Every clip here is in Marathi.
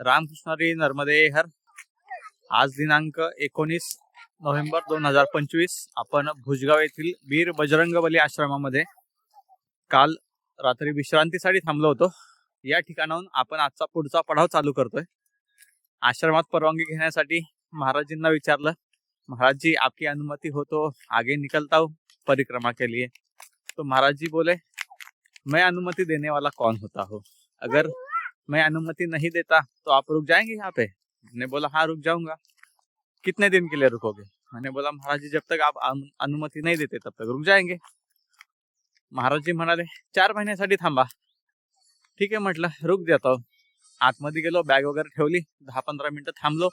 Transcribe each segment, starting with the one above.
रामकृष्णारी नर्मदे हर. आज दिनांक एकोणीस नोव्हेंबर दोन हजार पंचवीस. आपण भुजगाव येथील वीर बजरंगबली आश्रमामध्ये काल रात्री विश्रांतीसाठी थांबलो होतो. या ठिकाणाहून आपण आजचा पुढचा पडाव चालू करतोय. आश्रमात परवानगी घेण्यासाठी महाराजींना विचारलं. महाराज जी आपकी अनुमति हो तो आगे निकलता हूँ. परिक्रमा के लिए. तो महाराज जी बोले मैं अनुमति देने वाला कौन होता हूँ? अगर मैं अनुमति नहीं देता तो आप रुक जाएँगे यहाँ पे? मैंने बोला हाँ रुक जाऊँगा। कितने दिन के लिए रुकोगे? मैंने बोला, महाराज जी, जब तक आप अनुमति नहीं देते, तब तक रुक जाएँगे। महाराज जी म्हणाले चार महिन्यासाठी थांबा। ठीक आहे म्हटलं, रुक देतो आतमध्ये गेलो बॅग वगैरे ठेवली दहा पंधरा मिनिटं थांबलो.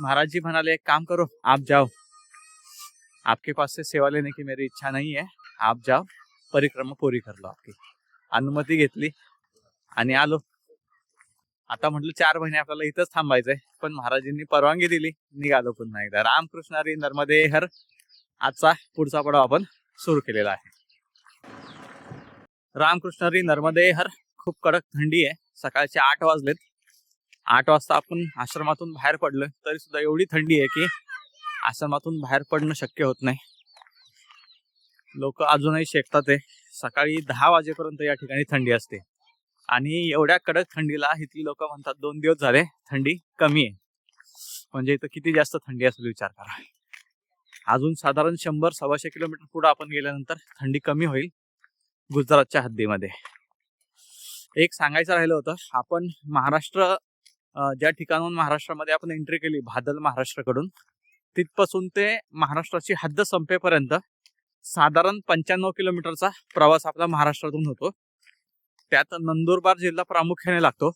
महाराज जी म्हणाले, एक काम करो, आप जाओ. आपके पास से सेवा लेने की मेरी इच्छा नहीं है, आप जाओ. परिक्रमा पूरी कर लो आपकी. अनुमती घेतली. आणि आलो. आता म्हटलं चार महिने आपल्याला इथंच थांबायचंय पण महाराजांनी परवानगी दिली. निघालो पुन्हा एकदा. रामकृष्णारी नर्मदे हर आजचा पुढचा पडाव आपण सुरू केलेला आहे. रामकृष्णारी नर्मदे हर खूप कडक थंडी आहे. सकाळचे आठ वाजलेत. आठ वाजता आपण आश्रमातून बाहेर पडलोय तरी सुद्धा एवढी थंडी आहे की आश्रमातून बाहेर पडणं शक्य होत नाही. लोक अजूनही शेकतात आहे. सकाळी दहा वाजेपर्यंत या ठिकाणी थंडी असते. आणि एवढ्या कडक थंडीला इथली लोक म्हणतात दोन दिवस झाले थंडी कमी आहे. म्हणजे इथं किती जास्त थंडी असेल विचार करा. अजून साधारण शंभर सव्वाशे किलोमीटर पुढे आपण गेल्यानंतर थंडी कमी होईल गुजरातच्या हद्दीमध्ये. एक सांगायचं राहिलं होतं आपण महाराष्ट्र ज्या ठिकाणून महाराष्ट्रामध्ये आपण एंट्री केली भादल महाराष्ट्राकडून तिथपासून ते महाराष्ट्राची हद्द संपेपर्यंत साधारण पंच्याण्णव किलोमीटरचा प्रवास आपला महाराष्ट्रातून होतो. त्यात नंदुरबार जिल्हा प्रामुख्याने लागतो.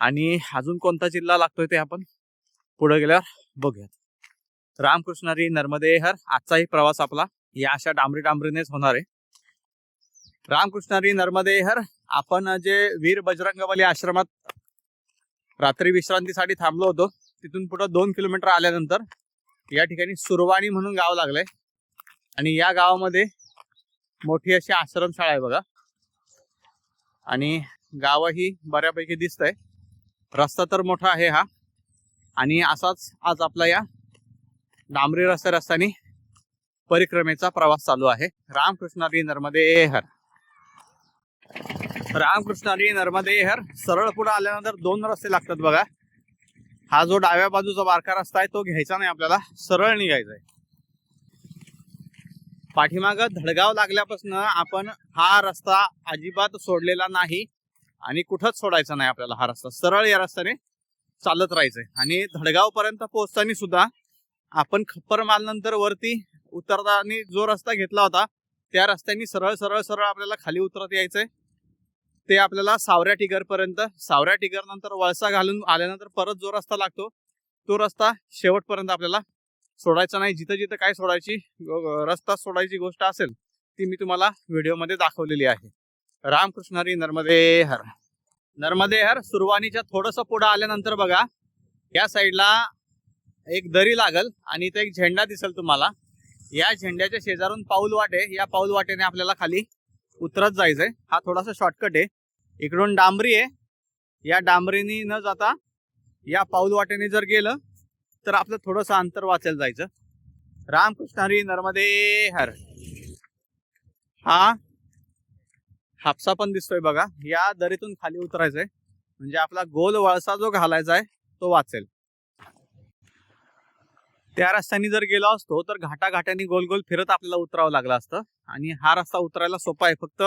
आणि अजून कोणता जिल्हा लागतोय ते आपण पुढे गेल्यावर बघूयात. रामकृष्णारी नर्मदे हर आजचाही प्रवास आपला या अशा डांबरी डांबरीनेच होणार आहे. रामकृष्णारी नर्मदे हर आपण जे वीर बजरंगबली आश्रमात रात्री विश्रांतीसाठी थांबलो होतो तिथून पुढे दोन किलोमीटर आल्यानंतर या ठिकाणी सुरवाणी म्हणून गाव लागलंय. आणि या गावामध्ये मोठी अशी आश्रमशाळा आहे बघा. आणि गावही बऱ्यापैकी दिसतंय. रस्ता तर मोठा आहे हा. आणि असाच आज आपला या डांबरी रस्त्या रस्त्याने परिक्रमेचा प्रवास चालू आहे. रामकृष्णारी नर्मदे हर. रामकृष्णारी नर्मदे हर. सरळ पुढे आल्यानंतर दोन रस्ते लागतात बघा. हा जो डाव्या बाजूचा बारका रस्ता आहे तो घ्यायचा नाही आपल्याला. सरळ निघायचा आहे पाठीमाग धडगाव लागल्यापासून आपण हा रस्ता अजिबात सोडलेला नाही आणि कुठंच सोडायचा नाही आपल्याला हा रस्ता. सरळ या रस्त्याने चालत राहायचंय. आणि धडगाव पर्यंत पोहोचताना सुद्धा आपण खप्पर नंतर वरती उतरताना जो रस्ता घेतला होता त्या रस्त्याने सरळ सरळ सरळ आपल्याला खाली उतरत यायचंय. ते आपल्याला सावऱ्या टिगर पर्यंत सावऱ्या टिगर नंतर वळसा घालून आल्यानंतर परत जो रस्ता लागतो तो रस्ता शेवटपर्यंत आपल्याला सोडायचा नाही. जिथं जिथं काय सोडायची रस्ता सोडायची गोष्ट असेल ती मी तुम्हाला व्हिडिओमध्ये दाखवलेली आहे. रामकृष्णारी नर्मदे हर. नर्मदे हर सुरवानीच्या थोडंसं पुढं आल्यानंतर बघा या साईडला एक दरी लागल आणि इथं एक झेंडा दिसेल तुम्हाला. या झेंड्याच्या शेजारून पाऊल वाटे या पाऊल वाटेने आपल्याला खाली उतरत जायचंय. हा थोडासा शॉर्टकट आहे. इकडून डांबरी आहे. या डांबरीनी न जाता या पाऊल वाटेने जर गेलं तर आपलं थोडंसं अंतर वाचायला जायचं. रामकृष्णारी नर्मदे हर. हा हापसा पण दिसतोय बघा. या दरीतून खाली उतरायचंय. म्हणजे आपला गोल वळसा जो घालायचा आहे तो वाचेल. त्या रस्त्याने जर गेलो असतो तर घाटाघाट्याने गोल गोल फिरत आपल्याला उतरावं लागलं असतं. आणि हा रस्ता उतरायला सोपा आहे. फक्त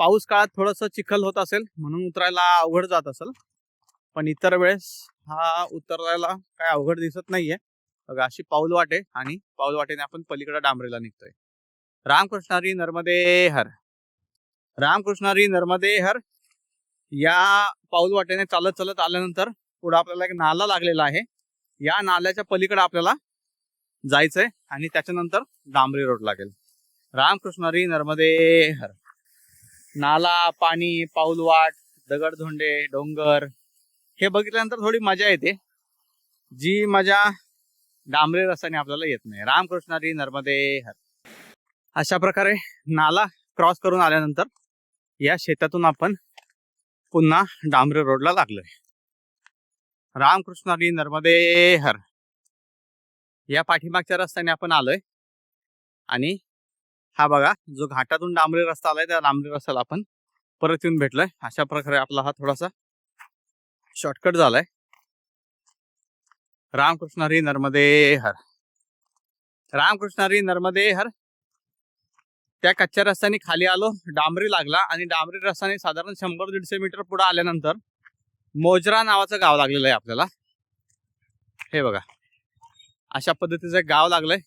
पाऊस काळात थोडस चिखल होत असेल म्हणून उतरायला अवघड जात असेल. पण इतर वेळेस हा उतरायला काय अवघड दिसत नाहीये. बघा अशी पाऊल वाटे आणि पाऊल वाटेने आपण पलीकडे डांबरेला निघतोय. रामकृष्णारी नर्मदे हर. रामकृष्णारी नर्मदे हर या पाऊल वाटेने चालत चालत आल्यानंतर पुढे आपल्याला एक नाला लागलेला आहे. या नाल्याच्या पलीकडे आपल्याला जायचंय आणि त्याच्यानंतर डांबरी रोड लागेल. रामकृष्णारी नर्मदे हर. नाला पाणी पाऊलवाट दगडधोंडे डोंगर हे बघितल्यानंतर थोडी मजा येते. जी मजा डांबरी रस्त्याने आपल्याला येत नाही. रामकृष्णारी नर्मदे हर. अशा प्रकारे नाला क्रॉस करून आल्यानंतर या शेतातून आपण पुन्हा डांबरे रोडला लागलोय. रामकृष्ण हरी नर्मदे हर. या पाठीमागच्या रस्त्याने आपण आलोय. आणि हा बघा जो घाटातून डांबरी रस्ता आलाय त्या डांबरी रस्त्याला आपण परत येऊन भेटलोय. अशा प्रकारे आपला हा थोडासा शॉर्टकट झालाय. रामकृष्ण हरी नर्मदे हर. रामकृष्ण हरी नर्मदे हर. त्या कच्च्या रस्त्याने खाली आलो डांबरी लागला आणि डांबरी रस्त्याने साधारण शंभर दीडशे मीटर पुढे आल्यानंतर मोजरा नावाचं गाव लागलेलं आहे आपल्याला. हे बघा. अशा पद्धतीचं एक गाव लागलंय.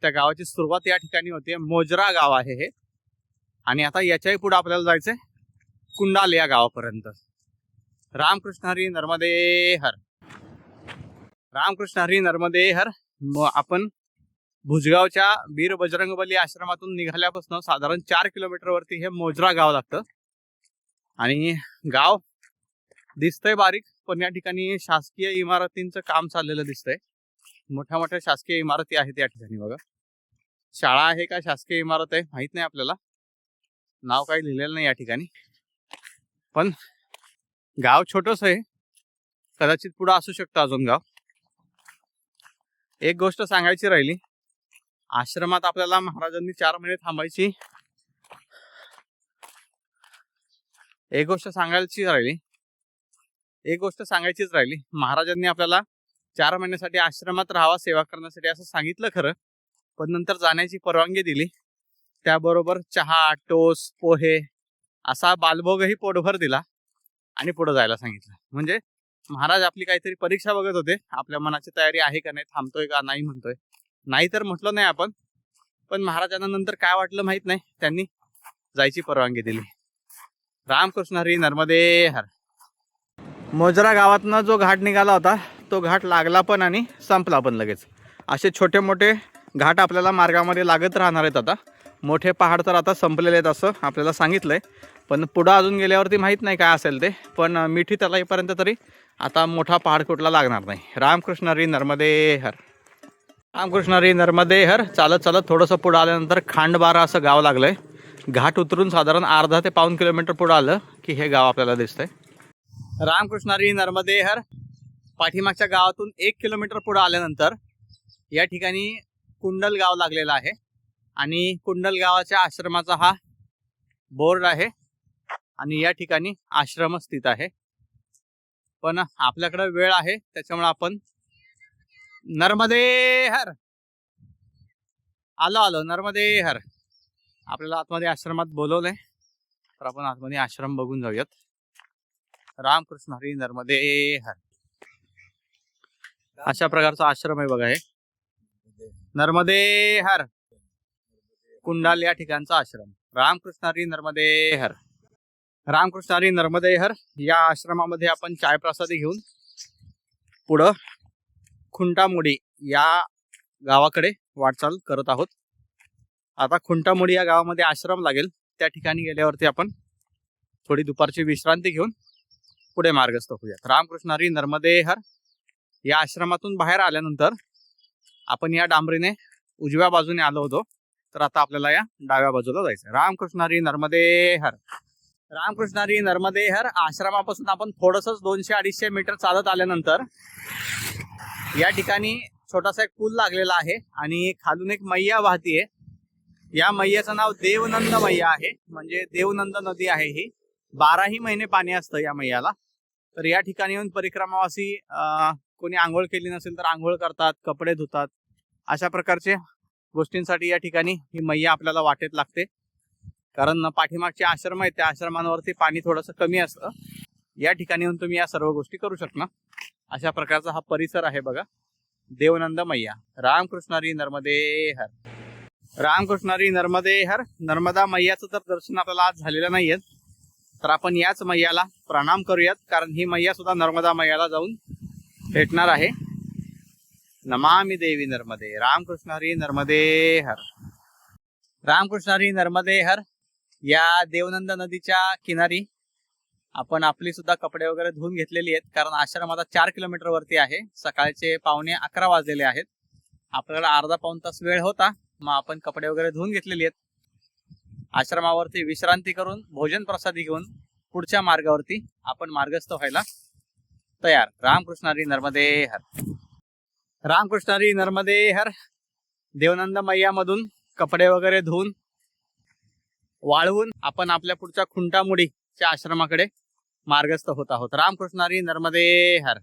त्या गावाची सुरुवात या ठिकाणी होते. मोजरा गाव आहे हे. आणि आता याच्याही पुढे आपल्याला जायचंय. कुंडाल या गावापर्यंत. रामकृष्ण हरी नर्मदे हर. रामकृष्ण हरी नर्मदे हर. मग आपण भुजगावच्या वीर बजरंगबली आश्रमातून निघाल्यापासून साधारण चार किलोमीटर वरती हे मोजरा गाव लागतं. आणि गाव दिसतंय बारीक पण या ठिकाणी शासकीय इमारतींचं काम चाललेलं दिसतंय. मोठ्या मोठ्या शासकीय इमारती आहेत या ठिकाणी बघा. शाळा आहे का शासकीय इमारत आहे? माहीत नाही आपल्याला. नाव काही लिहिलेलं नाही या ठिकाणी. पण गाव छोटस आहे. कदाचित पुढं असू शकतं अजून गाव. एक गोष्ट सांगायची राहिली. आश्रमात आपल्याला महाराजांनी चार महिने थांबायची. एक गोष्ट सांगायची राहिली. एक गोष्ट सांगायचीच राहिली. महाराजांनी आपल्याला चार महिन्यासाठी आश्रमात राहावा सेवा करण्यासाठी असं सांगितलं खरं. पण नंतर जाण्याची परवानगी दिली. त्याबरोबर चहा टोस पोहे असा बालभोगही पोटभर दिला आणि पुढे जायला सांगितलं. म्हणजे महाराज आपली काहीतरी परीक्षा बघत होते. आपल्या मनाची तयारी आहे का नाही थांबतोय का नाही म्हणतोय. नाही तर म्हटलं नाही आपण. पण महाराजांना नंतर काय वाटलं माहीत नाही. त्यांनी जायची परवानगी दिली. रामकृष्ण हरी नर्मदे हर. मोजरा गावातनं जो घाट निघाला होता तो घाट लागला पण आणि संपला पण लगेच. असे छोटे मोठे घाट आपल्याला मार्गामध्ये लागत राहणार आहेत आता. मोठे पहाड तर आता संपलेले आहेत असं आपल्याला सांगितलंय. पण पुढं अजून गेल्यावरती माहीत नाही काय असेल ते. पण मिठी तलाईपर्यंत तरी आता मोठा पहाड कुठला लागणार नाही. रामकृष्ण हरी नर्मदे हर. रामकृष्ण हरी नर्मदे हर. चालत चालत थोडंसं पुढं आल्यानंतर खांडबारा असं गाव लागलंय. घाट उतरून साधारण अर्धा ते पाऊन किलोमीटर पुढं आलं की हे गाव आपल्याला दिसतंय. रामकृष्णारी नर्मदे हर. पाठीमागच्या गावातून एक किलोमीटर पुढं आल्यानंतर या ठिकाणी कुंडल गाव लागलेलं आहे. आणि कुंडल गावाच्या आश्रमाचा हा बोर्ड आहे. आणि या ठिकाणी आश्रम स्थित आहे. पण आपल्याकडे वेळ आहे त्याच्यामुळे आपण नर्मदे हर आलो आलो. नर्मदे हर आपल्याला आतमध्ये आश्रमात बोलवलंय. तर आपण आतमध्ये आश्रम बघून जाऊयात. रामकृष्ण हरी नर्मदे हर अशा प्रकारचा आश्रम आहे बघा हे. नर्मदे हर कुंडाल या ठिकाणचा आश्रम. रामकृष्ण हरी नर्मदे हर रामकृष्ण हरी नर्मदे हर या आश्रमामध्ये आपण चाय प्रसादी घेऊन पुढं खुंटामोडी या गावाकडे वाटचाल करत आहोत. आता खुंटामुडी या गावामध्ये आश्रम लागेल. त्या ठिकाणी गेल्यावरती आपण थोडी दुपारची विश्रांती घेऊन पुढे मार्गस्थ होऊयात. रामकृष्ण हरी नर्मदे हर या आश्रमातून बाहेर आल्यानंतर आपण या डांबरीने उजव्या बाजूने आलो होतो. तर आता आपल्याला या डाव्या बाजूला जायचं रामकृष्ण हरी नर्मदे हर रामकृष्णारी नर्मदेहर आश्रमापासून आपण थोडस दोनशे अडीचशे मीटर चालत आल्यानंतर या ठिकाणी छोटासा एक पूल लागलेला आहे आणि खालून एक मैया वाहतीये या मैयाचं नाव देवनंद मैया आहे. म्हणजे देवनंद नदी आहे ही. बाराही महिने पाणी असतं या मैयाला. तर या ठिकाणी येऊन परिक्रमावासी कोणी आंघोळ केली नसेल तर आंघोळ करतात कपडे धुतात. अशा प्रकारचे गोष्टींसाठी या ठिकाणी ही मैया आपल्याला वाटेत लागते. कारण पाठीमागचे आश्रम आहे त्या आश्रमांवरती पाणी थोडंसं कमी असतं. या ठिकाणी येऊन तुम्ही या सर्व गोष्टी करू शकता अशा प्रकारचा हा परिसर आहे बघा. देवनंद मैया. रामकृष्णारी नर्मदे हर. रामकृष्णारी नर्मदे हर. नर्मदा मैयाचं तर दर्शन आपल्याला आज झालेलं नाहीये. तर आपण याच मैयाला प्रणाम करूयात. कारण ही मैया सुद्धा नर्मदा मैयाला जाऊन भेटणार आहे. नमामि देवी नर्मदे. रामकृष्णारी नर्मदे हर. रामकृष्णारी नर्मदे हर. या देवनंद नदीच्या किनारी आपण आपली सुद्धा कपडे वगैरे धुवून घेतलेली आहेत कारण आश्रम आता चार किलोमीटर वरती आहे. सकाळचे पावणे अकरा वाजलेले आहेत. आपल्याला अर्धा पाऊन तास वेळ होता मग आपण कपडे वगैरे धुवून घेतलेली आहेत. आश्रमावरती विश्रांती करून भोजन प्रसादी घेऊन पुढच्या मार्गावरती आपण मार्गस्थ व्हायला तयार. रामकृष्णारी नर्मदे हर. रामकृष्णारी नर्मदे हर. देवनंद मैयामधून कपडे वगैरे धुवून वाळवून आपण आपल्या पुढच्या खुंटामुडीच्या आश्रमाकडे मार्गस्थ होत आहोत. रामकृष्णारी नर्मदे हर.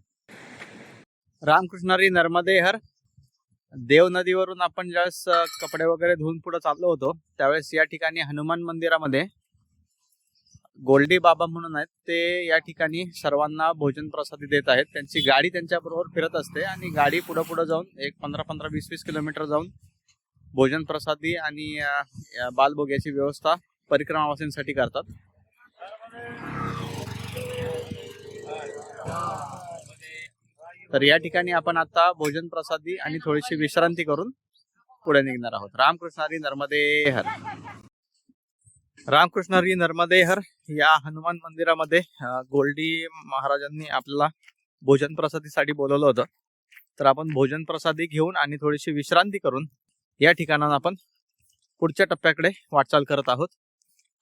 रामकृष्णारी नर्मदे हर. देव नदीवरून आपण ज्यावेळेस कपडे वगैरे धुवून पुढे चाललो होतो त्यावेळेस या ठिकाणी हनुमान मंदिरामध्ये गोल्डी बाबा म्हणून आहेत ते या ठिकाणी सर्वांना भोजन प्रसादी देत आहेत. त्यांची गाडी त्यांच्याबरोबर फिरत असते आणि गाडी पुढे पुढे जाऊन एक पंधरा पंधरा वीस वीस किलोमीटर जाऊन भोजन प्रसादी आणि बालभोग्याची व्यवस्था परिक्रमावासींसाठी करतात. तर या ठिकाणी आपण आता भोजन प्रसादी आणि थोडीशी विश्रांती करून पुढे निघणार आहोत. रामकृष्णारी नर्मदे हर. रामकृष्णारी नर्मदे हर या हनुमान मंदिरामध्ये गोल्डी महाराजांनी आपल्याला भोजन प्रसादीसाठी बोलवलं होतं. तर आपण भोजन प्रसादी घेऊन आणि थोडीशी विश्रांती करून या ठिकाणाहून आपण पुढच्या टप्प्याकडे वाटचाल करत आहोत.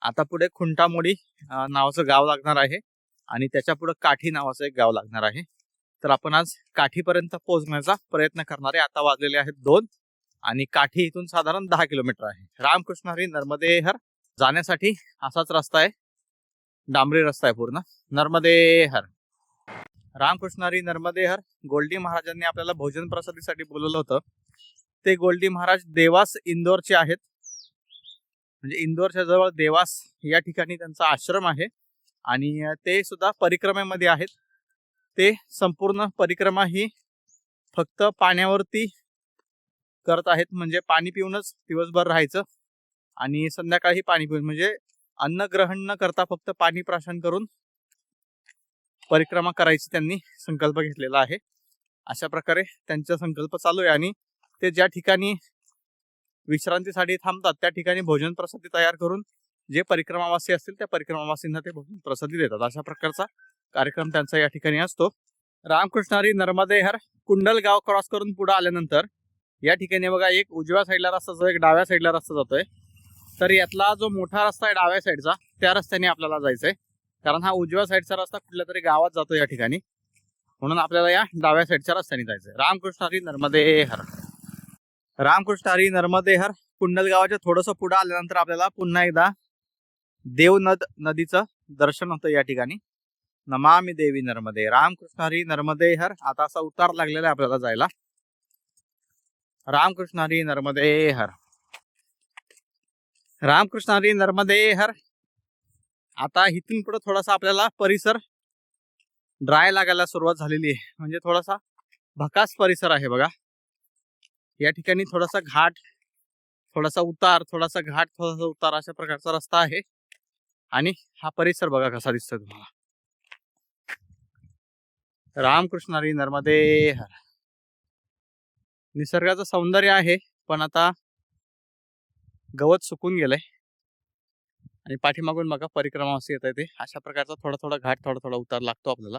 आता पुढे खुंटामोडी नावाचं गाव लागणार आहे आणि त्याच्या पुढे काठी नावाचं एक गाव लागणार आहे. तर आपण आज काठीपर्यंत पोहोचण्याचा प्रयत्न करणार आहे. आता वाजलेले आहेत दोन आणि काठी इथून साधारण दहा किलोमीटर आहे. रामकृष्ण हरी नर्मदे हर जाण्यासाठी असाच रस्ता आहे. डांबरी रस्ता आहे पूर्ण. नर्मदे हर रामकृष्ण हरी नर्मदे हर गोल्डी महाराजांनी आपल्याला भोजन प्रसादीसाठी बोलवलं होतं. ते गोल्डी महाराज देवास इंदोरचे आहेत. म्हणजे इंदोरच्या जवळ देवास या ठिकाणी त्यांचा आश्रम आहे. आणि ते सुद्धा परिक्रमेमध्ये आहेत. ते संपूर्ण परिक्रमा ही फक्त पाण्यावरती करत आहेत. म्हणजे पाणी पिऊनच दिवसभर राहायचं. आणि संध्याकाळी पाणी पिऊन म्हणजे अन्न ग्रहण न करता फक्त पाणी प्राशन करून परिक्रमा करायची त्यांनी संकल्प घेतलेला आहे. अशा प्रकारे त्यांचा संकल्प चालू आहे. आणि ते ज्या ठिकाणी विश्रांतीसाठी थांबतात त्या ठिकाणी भोजन प्रसादी तयार करून जे परिक्रमावासी असतील त्या परिक्रमावासींना ते भोजन प्रसादी देतात. अशा प्रकारचा कार्यक्रम त्यांचा या ठिकाणी असतो. रामकृष्णारी नर्मदेहर कुंडल गाव क्रॉस करून पुढे आल्यानंतर या ठिकाणी बघा एक उजव्या साईडला रस्ता जो एक डाव्या साईडला रस्ता जातोय. तर यातला जो मोठा रस्ता आहे डाव्या साईडचा त्या रस्त्याने आपल्याला जायचंय. कारण हा उजव्या साईडचा रस्ता कुठल्या तरी गावात जातो या ठिकाणी. म्हणून आपल्याला या डाव्या साईडच्या रस्त्याने जायचंय. रामकृष्णारी नर्मदे हर. रामकृष्णारी नर्मदे हर कुंडल गावाच्या थोडस पुढं आल्यानंतर आपल्याला पुन्हा एकदा देवनद नदीचं दर्शन होतं या ठिकाणी. नमामी देवी नर्मदे. रामकृष्ण हरी नर्मदे हर आता असा उतार लागलेला आहे आपल्याला जायला. रामकृष्ण हरी नर्मदे हर रामकृष्ण हरी नर्मदे हर आता इथून पुढे थोडासा आपल्याला परिसर ड्राय लागायला सुरुवात झालेली आहे. म्हणजे थोडासा भकास परिसर आहे बघा. या ठिकाणी थोडासा घाट थोडासा उतार थोडासा घाट थोडासा उतार अशा प्रकारचा रस्ता आहे. आणि हा परिसर बघा कसा दिसतो तुम्हाला. रामकृष्णारी नर्मदे हर. निसर्गाचं सौंदर्य आहे पण आता गवत सुकून गेलंय. आणि पाठीमागून बघा परिक्रमा असं येत आहे ते. अशा प्रकारचा थोडा थोडा घाट थोडा थोडा उतार लागतो आपल्याला.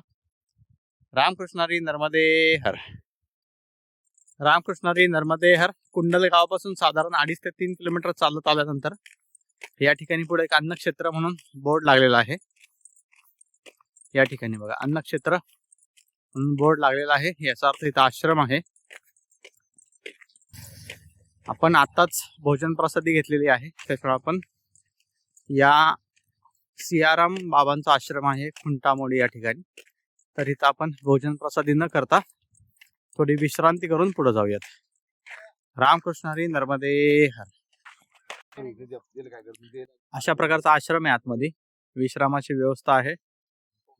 रामकृष्णारी नर्मदे हर. रामकृष्णारी नर्मदे हर कुंडल गावापासून साधारण अडीच ते तीन किलोमीटर चालत आल्यानंतर या ठिकाणी पुढे एक अन्नक्षेत्र म्हणून बोर्ड लागलेला आहे. या ठिकाणी बघा अन्नक्षेत्र म्हणून बोर्ड लागलेला आहे. याचा अर्थ इथं आश्रम आहे. आपण आताच भोजन प्रसादी घेतलेली आहे. त्याच्यामुळे आपण या सियाराम बाबांचा आश्रम आहे खुंटामोडी या ठिकाणी. तर इथं आपण भोजन प्रसादी न करता थोडी विश्रांती करून पुढे जाऊयात. रामकृष्ण हरी नर्मदे हर. अशा प्रकारचा आश्रम आहे आतमध्ये. विश्रामाची व्यवस्था आहे.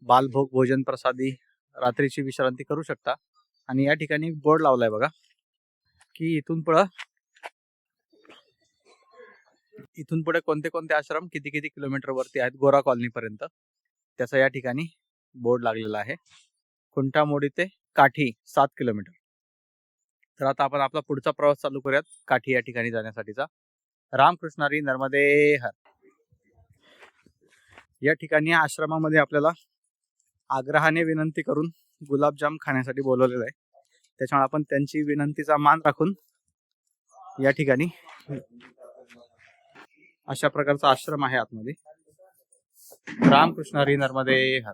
बालभोग भोजन प्रसादी रात्रीची विश्रांती करू शकता. आणि या ठिकाणी बोर्ड लावलाय बघा. की इथून पुढं इथून पुढे कोणते कोणते आश्रम किती किती किलोमीटर वरती आहेत गोरा कॉलनी पर्यंत त्याचा या ठिकाणी बोर्ड लागलेला आहे. खुंटामोडी ते काठी सात किलोमीटर. तर आता आपण आपला पुढचा प्रवास चालू करूयात काठी या ठिकाणी जाण्यासाठीचा. रामकृष्णारी नर्मदे हर. या ठिकाणी आश्रमामध्ये आपल्याला आग्रहाने विनंती करून गुलाबजाम खाण्यासाठी बोलवलेलं आहे. त्याच्यामुळे आपण त्यांची विनंतीचा मान राखून या ठिकाणी अशा प्रकारचा आश्रम आहे आतमध्ये. रामकृष्ण हरी नर्मदे हर.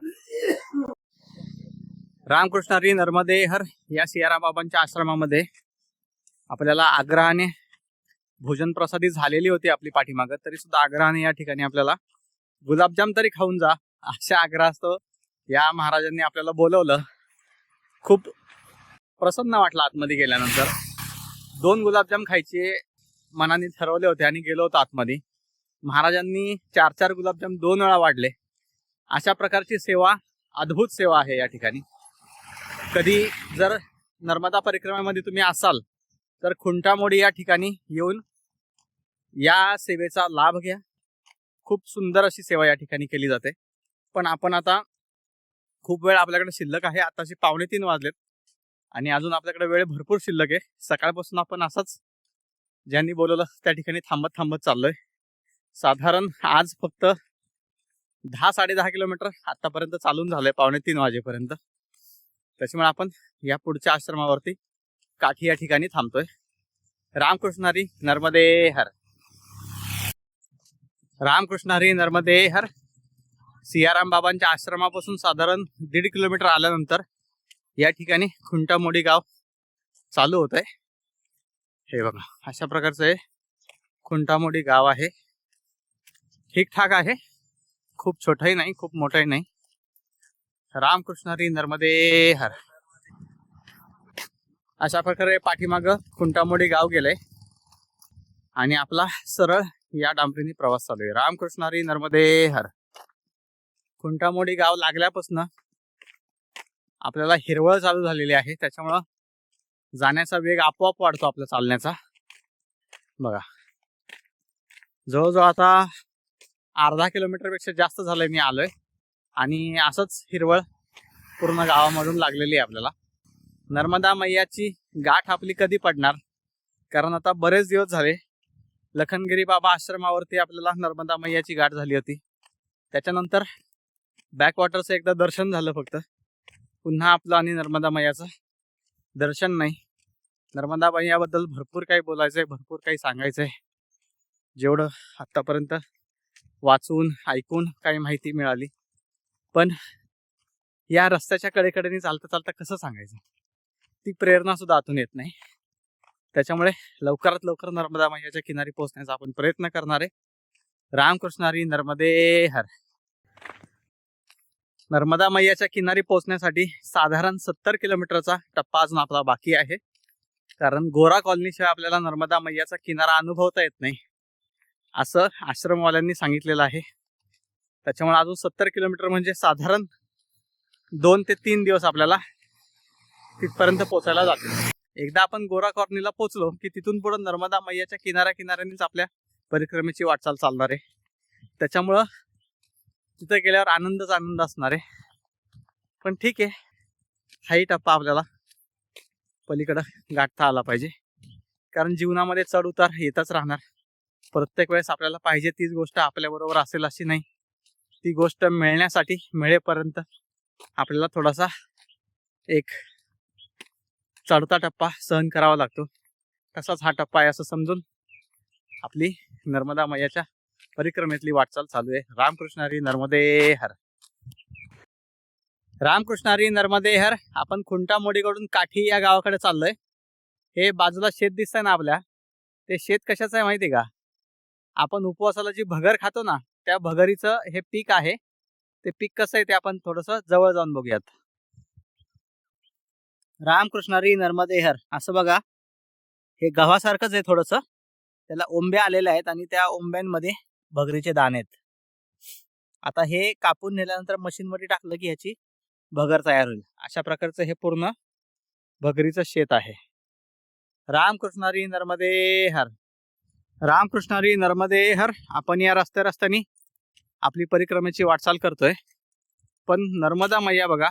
रामकृष्ण हरी नर्मदे हर या सियाराम बाबांच्या आश्रमामध्ये आपल्याला आग्रहाने भोजन प्रसादी झालेली होती आपली पाठीमागं. तरी सुद्धा आग्रहाने या ठिकाणी आपल्याला गुलाबजाम तरी खाऊन जा अशा आग्रहास्तव या महाराजांनी आपल्याला बोलवलं. खूप प्रसन्न वाटलं आतमध्ये गेल्यानंतर. दोन गुलाबजाम खायचे मनाने ठरवले होते आणि गेलो होतो आतमध्ये. महाराजांनी चार चार गुलाबजाम दोन वेळा वाढले. अशा प्रकारची सेवा अद्भुत सेवा आहे या ठिकाणी. कधी जर नर्मदा परिक्रमेमध्ये तुम्ही असाल तर खुंटामोडी या ठिकाणी येऊन या सेवेचा लाभ घ्या. खूप सुंदर अशी सेवा या ठिकाणी केली जाते. पण आपण आता खूप वेळ आपल्याकडे शिल्लक आहे. आताचे पावणे तीन वाजलेत आणि अजून आपल्याकडे वेळ भरपूर शिल्लक आहे. सकाळपासून आपण असाच ज्यांनी बोलवलं त्या ठिकाणी थांबत थांबत चाललोय. साधारण आज फक्त दहा साडे दहा किलोमीटर आतापर्यंत चालून झालंय पावणे तीन वाजेपर्यंत. त्याच्यामुळे आपण या पुढच्या आश्रमावरती काठी या ठिकाणी थांबतोय. रामकृष्ण हरी नर्मदे हर. रामकृष्ण हरी नर्मदे हर. सियाराम बाबांच्या आश्रमापासून साधारण दीड किलोमीटर आल्यानंतर या ठिकाणी खुंटामोडी गाव चालू होत आहे हे बघा अशा प्रकारचं हे खुंटामोडी गाव आहे. ठीकठाक आहे. खूप छोटंही नाही खूप मोठंही नाही. रामकृष्ण हरी नर्मदे हर. अशा प्रकारे पाठीमाग खुंटामोडी गाव गेलंय. आणि आपला सरळ या डांबरीने प्रवास चालू आहे. रामकृष्ण हरी नर्मदे हर. खुंटामोडी गाव लागल्यापासून आपल्याला हिरवळ चालू झालेली आहे. त्याच्यामुळं जाण्याचा वेग आपोआप वाढतो आपल्या चालण्याचा. बघा. जवळजवळ आता अर्धा किलोमीटरपेक्षा जास्त झालंय मी आलोय. आणि असंच हिरवळ पूर्ण गावामधून लागलेली आहे आपल्याला. नर्मदा मैयाची गाठ आपली कधी पडणार? कारण आता बरेच दिवस झाले लखनगिरी बाबा आश्रमावरती आपल्याला नर्मदा मैयाची गाठ झाली होती. त्याच्यानंतर बॅकवॉटरचं एकदा दर्शन झालं फक्त. पुन्हा आपलं आणि नर्मदा मैयाचं दर्शन नाही. नर्मदा मैयाबद्दल भरपूर काही बोलायचंय भरपूर काही सांगायचंय. जेवढं आत्तापर्यंत वाचून ऐकून काही माहिती मिळाली. पण या रस्त्याच्या कडेकडेने चालता चालता कसं सांगायचं? ती प्रेरणा सुद्धा आतून येत नाही. त्याच्यामुळे लवकरात लवकर नर्मदा मैयाच्या किनारी पोहोचण्याचा आपण प्रयत्न करणार आहे. रामकृष्ण हरी नर्मदे हर. नर्मदा मैयाच्या किनारी पोहोचण्यासाठी साधारण सत्तर किलोमीटरचा टप्पा अजून आपला बाकी आहे. कारण गोरा कॉलनीशिवाय आपल्याला नर्मदा मैयाचा किनारा अनुभवता येत नाही. असं आश्रमवाल्यांनी सांगितलेलं आहे. त्याच्यामुळे अजून सत्तर किलोमीटर म्हणजे साधारण दोन ते तीन दिवस आपल्याला तिथपर्यंत पोचायला जाते. एकदा आपण गोरा कॉर्नीला पोचलो की तिथून पुढे नर्मदा मैयाच्या किनाऱ्या किनाऱ्यानेच आपल्या परिक्रमेची वाटचाल चालणार आहे. त्याच्यामुळं तिथं गेल्यावर आनंदच आनंद असणार आहे. पण ठीक आहे. हाही टप्पा आपल्याला पलीकडं गाठता आला पाहिजे. कारण जीवनामध्ये चढ उतार येतच राहणार. प्रत्येक वेळेस आपल्याला पाहिजे तीच गोष्ट आपल्याबरोबर असेल अशी नाही. ती गोष्ट मिळण्यासाठी मिळेपर्यंत आपल्याला थोडासा एक चढता टप्पा सहन करावा लागतो. तसाच हा टप्पा आहे असं समजून आपली नर्मदा मैयाच्या परिक्रमेतली वाटचाल चालू आहे. रामकृष्ण हरी नर्मदे हर. रामकृष्ण हरी नर्मदे हर. आपण खुंटामोडीकडून काठी या गावाकडे चाललोय. हे बाजूला शेत दिसतंय ना आपल्या. ते शेत कशाचं आहे माहिती का? आपण उपवासाला जी भगर खातो ना त्या भगरीचं हे पीक आहे. ते पीक कसं आहे ते आपण थोडस जवळ जाऊन बघूयात. रामकृष्णारी नर्मदेहर नर्मदे हर. असं बघा. हे गव्हासारखंच आहे थोडस. त्याला ओंब्या आलेल्या आहेत आणि त्या ओंब्यांमध्ये भगरीचे दाणे आहेत. आता हे कापून नेल्यानंतर मशीनमध्ये टाकलं की ह्याची भगर तयार होईल. अशा प्रकारचं हे पूर्ण भगरीचं शेत आहे. रामकृष्णारी नर्मदे हर. रामकृष्णारी नर्मदे हर. आपण या रस्त्या रस्त्याने आपली परिक्रमेची वाटचाल करतोय. पण नर्मदा मैया बघा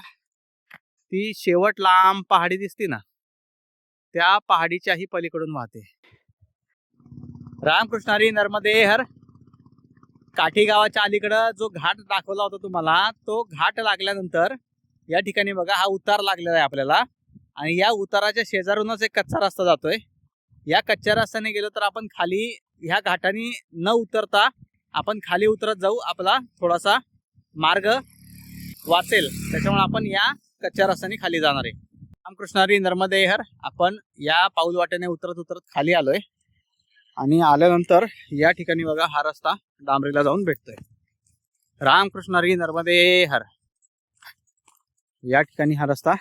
ती शेवट लांब पहाडी दिसते ना त्या पहाडीच्याही पलीकडून वाहते. रामकृष्णारी नर्मदे हर. काठी गावाच्या अलीकडं जो घाट दाखवला होता तुम्हाला तो घाट लागल्यानंतर या ठिकाणी बघा हा उतार लागलेला आहे आपल्याला. आणि या उताराच्या शेजारूनच एक कच्चा रस्ता जातोय. या कच्च्या रस्त्याने गेलो तर आपण खाली ह्या घाटाने न उतरता आपण खाली उतरत जाऊ आपला थोडासा मार्ग वाचेल. त्याच्यामुळे आपण या कच्च्या रस्त्याने खाली जाणार आहे. रामकृष्णारी नर्मदे हर आपण या पाऊल वाट्याने उतरत उतरत खाली आलोय. आणि आल्यानंतर या ठिकाणी बघा हा रस्ता डांबरीला जाऊन भेटतोय. रामकृष्णारी नर्मदे हर या ठिकाणी हा रस्ता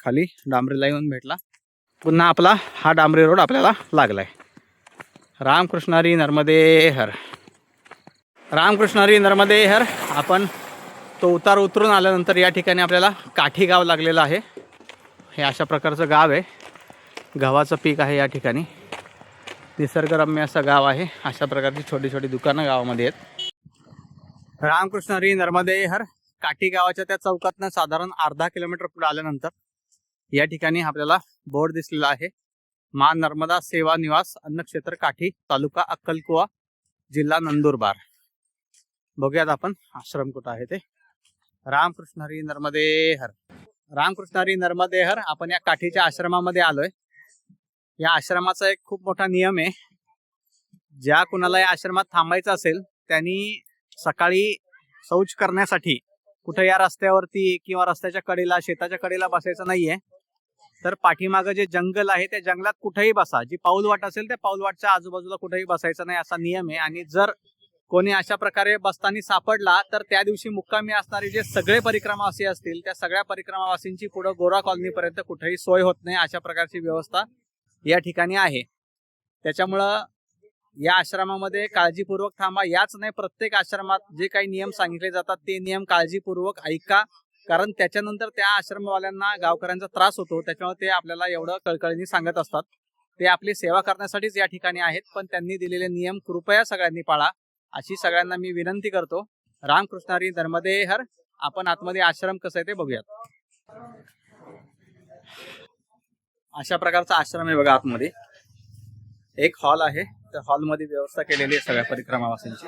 खाली डांबरीला येऊन भेटला. पुन्हा आपला हा डांबरी रोड आपल्याला लागलाय. रामकृष्णारी नर्मदे हर. रामकृष्णारी नर्मदे हर. आपण तो उतार उतरून आल्यानंतर या ठिकाणी आपल्याला काठी गाव लागलेलं आहे. हे अशा प्रकारचं गाव आहे. गव्हाचं पीक आहे या ठिकाणी. निसर्गरम्य असं गाव आहे. अशा प्रकारची छोटी छोटी दुकानं गावामध्ये आहेत. रामकृष्णारी नर्मदे हर. काठी गावाच्या त्या चौकातनं साधारण अर्धा किलोमीटर पुढे आल्यानंतर या ठिकाणी आपल्याला बोर्ड दिसलेला आहे. मा नर्मदा सेवा निवास अन्नक्षेत्र काठी तालुका अक्कलकुवा जिल्हा नंदुरबार. बघूयात आपण आश्रम कुठं आहे ते. रामकृष्णारी नर्मदे हर रामकृष्णारी नर्मदे हर आपण या काठीच्या आश्रमामध्ये आलोय. या आश्रमाचा एक खूप मोठा नियम आहे. ज्या कुणाला या आश्रमात थांबायचं असेल त्यांनी सकाळी शौच करण्यासाठी कुठे या रस्त्यावरती किंवा रस्त्याच्या कडेला शेताच्या कडेला बसायचं नाहीये. तर पाठीमागं जे जंगल आहे त्या जंगलात कुठेही बसा. जी पाऊलवाट असेल त्या पाऊलवाटच्या आजूबाजूला कुठेही बसायचं नाही असा नियम आहे. आणि जर कोणी अशा प्रकारे बसताना सापडला तर त्या दिवशी मुक्कामी असणारे जे सगळे परिक्रमावासी असतील त्या सगळ्या परिक्रमावासींची पुढे गोरा कॉलनीपर्यंत कुठेही सोय होत नाही अशा प्रकारची व्यवस्था या ठिकाणी आहे. त्याच्यामुळं या आश्रमामध्ये काळजीपूर्वक थांबा. याच नाही प्रत्येक आश्रमात जे काही नियम सांगितले जातात ते नियम काळजीपूर्वक ऐका. कारण त्याच्यानंतर त्या आश्रमवाल्यांना गावकऱ्यांचा त्रास होतो. त्याच्यामुळे ते आपल्याला एवढं कळकळीने सांगत असतात. ते आपली सेवा करण्यासाठीच या ठिकाणी आहेत पण त्यांनी दिलेले नियम कृपया सगळ्यांनी पाळा. अशी सगळ्यांना मी विनंती करतो. रामकृष्णारी धर्मदे हर आपण आतमध्ये आश्रम कसं आहे ते बघूयात. अशा प्रकारचा आश्रम आहे बघा आतमध्ये. एक हॉल आहे. त्या हॉलमध्ये व्यवस्था केलेली आहे सगळ्या परिक्रमावासींची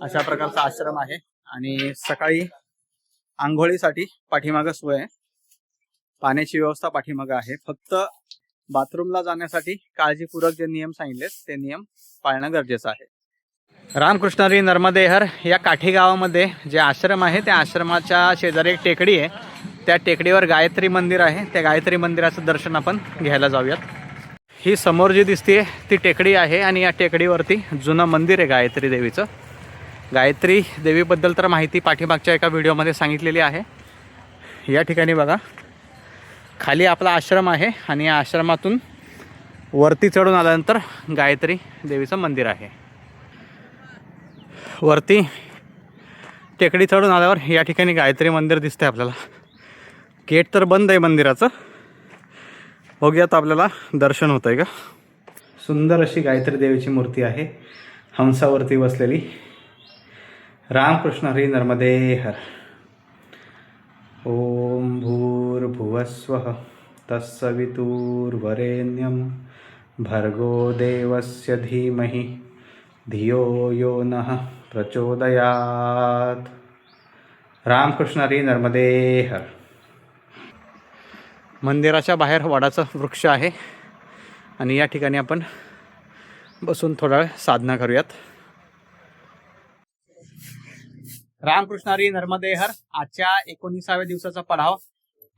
अशा प्रकारचा आश्रम आहे. आणि सकाळी आंघोळीसाठी पाठीमागं सोय आहे. पाण्याची व्यवस्था पाठीमागं आहे. फक्त बाथरूमला जाण्यासाठी काळजीपूर्वक जे नियम सांगितलेत ते नियम पाळणं गरजेचं आहे. रामकृष्णरी नर्मदेहर या काठी गावामध्ये जे आश्रम आहे त्या आश्रमाच्या शेजारी एक टेकडी आहे. त्या टेकडीवर गायत्री मंदिर आहे. त्या गायत्री मंदिराचं दर्शन आपण घ्यायला जाऊयात. ही समोर जी दिसते ती टेकडी आहे आणि या टेकडीवरती जुनं मंदिर आहे गायत्री देवीचं. गायत्री देवीबद्दल तर माहिती पाठीमागच्या एका व्हिडिओमध्ये सांगितलेली आहे. या ठिकाणी बघा. खाली आपला आश्रम आहे आणि या आश्रमातून वरती चढून आल्यानंतर गायत्री देवीचं मंदिर आहे. वरती टेकडी चढून आल्यावर या ठिकाणी गायत्री मंदिर दिसतंय आपल्याला. गेट तर बंद आहे मंदिराचं. बघूयात आपल्याला दर्शन होतंय का. सुंदर अशी गायत्री देवीची मूर्ती आहे. हंसावरती बसलेली. रामकृष्ण हरी नर्मदे हर। ओम भूर्भुवस्व तत्सवितुर्वरेण्यं। भर्गो देवस्य धीमहि धियो यो नः प्रचोदयात्। रामकृष्ण हरी नर्मदे हर। मंदिराच्या बाहेर वडाचं वृक्ष आहे आणि या ठिकाणी आपण बसून थोडा वेळ साधना करूयात. रामकृष्णारी नर्मदेहर आजच्या एकोणीसाव्या दिवसाचा पढाव.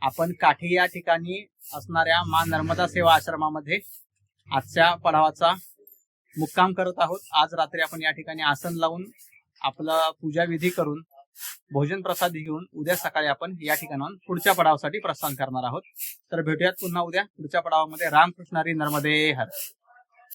आपण काठी या ठिकाणी असणाऱ्या मा नर्मदा सेवा आश्रमामध्ये आजच्या पढावाचा मुक्काम करत आहोत. आज रात्री आपण या ठिकाणी आसन लावून आपलं पूजाविधी करून भोजन प्रसाद घेऊन उद्या सकाळी आपण या ठिकाणाहून पुढच्या पडावासाठी प्रस्थान करणार आहोत. तर भेटूयात पुन्हा उद्या पुढच्या पडावामध्ये रामकृष्णारी नर्मदे हर